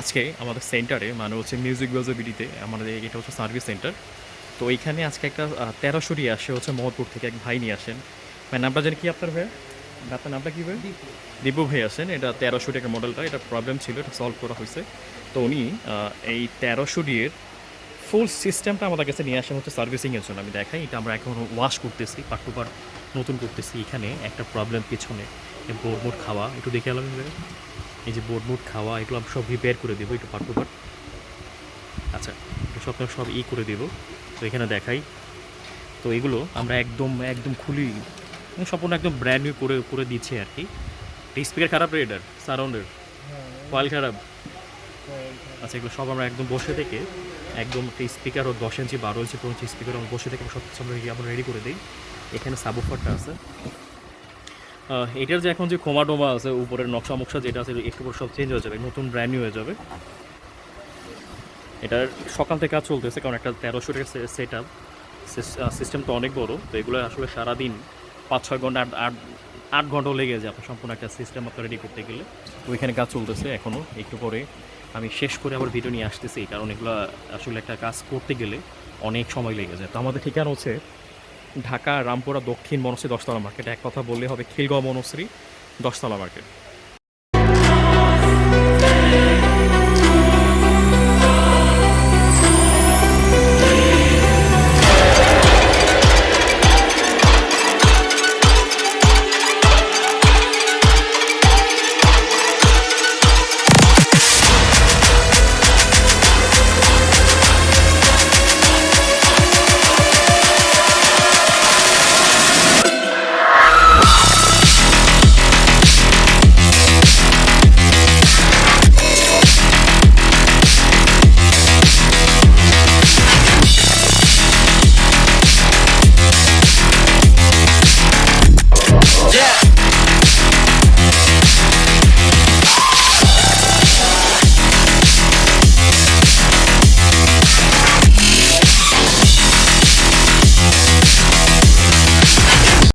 আজকে আমাদের সেন্টারে মানে হচ্ছে মিউজিক বিডিতে আমাদের এটা হচ্ছে সার্ভিস সেন্টার তো এইখানে আজকে একটা তেরোশোরি আসে হচ্ছে মোহরপুর থেকে এক ভাই নিয়ে আসেন। মানে নামটা জানি কি আপনার ভাই আপনার নামটা কী ভাই? দীপু। ভাই আসেন। এটা তেরোশো টাকার মডেলটা এটা প্রবলেম ছিল এটা সলভ করা হয়েছে। তো উনি এই তেরোশো ডিয়ের ফুল সিস্টেমটা আমাদের কাছে নিয়ে আসেন হচ্ছে সার্ভিসিংয়ের জন্য। আমি দেখাই এটা আমরা এখন ওয়াশ করতেছি পার্ট টু পার্ট নতুন করতেছি এখানে একটা প্রবলেম পিছনে। বোর্ড মোড খাওয়া একটু দেখে আলাম এই যে বোর্ড মোড খাওয়া, এগুলো আমি সব রিপেয়ার করে দেবো, একটু পার্ট টু পার্ট আচ্ছা সব সব ই করে দেবো। তো এখানে দেখাই। তো এগুলো আমরা একদম একদম খুলি মানে সম্পূর্ণ একদম ব্র্যান্ড নিউ করে করে দিচ্ছে আর কি। স্পিকার খারাপ রে এটার, সারাউন্ডের। কয়েল খারাপ। আচ্ছা এগুলো সব আমরা একদম বসে থেকে, একদম স্পিকার ও দশ ইঞ্চি বারো ইঞ্চি পনেরো ইঞ্চি স্পিকার আমরা বসে থেকে সব কিছু আমরা রেডি- আমরা রেডি করে দিই। এখানে সাবুফারটা আছে। এটার যে এখন যে খোমা টোমা আছে, উপরের নকশা মকশা যেটা আছে, একটু পর সব চেঞ্জ হয়ে যাবে, নতুন ব্র্যান্ড নিউ হয়ে যাবে। এটার সকাল থেকে কাজ চলতেছে, কারণ একটা তেরোশো টাকা সেট আপ সিস্টেম তো অনেক বড়, তো এগুলো আসলে সারাদিন পাঁচ, ছয় ঘণ্টা, আট আট আট ঘন্টাও লেগে যায় আপনার সম্পূর্ণ একটা সিস্টেম আপনার রেডি করতে গেলে। তো এখানে কাজ চলতেছে এখনও একটু পরে আমি শেষ করে আবার ভিডিও নিয়ে আসতেছি কারণ এগুলো আসলে একটা কাজ করতে গেলে অনেক সময় লেগে যায়। তো আমাদের ঠিকানা হচ্ছে ঢাকা রামপুরা দক্ষিণ মনশ্রী দশতলা মার্কেট এক কথা বললে হবে খিলগাঁও মনশ্রী দশতলা মার্কেট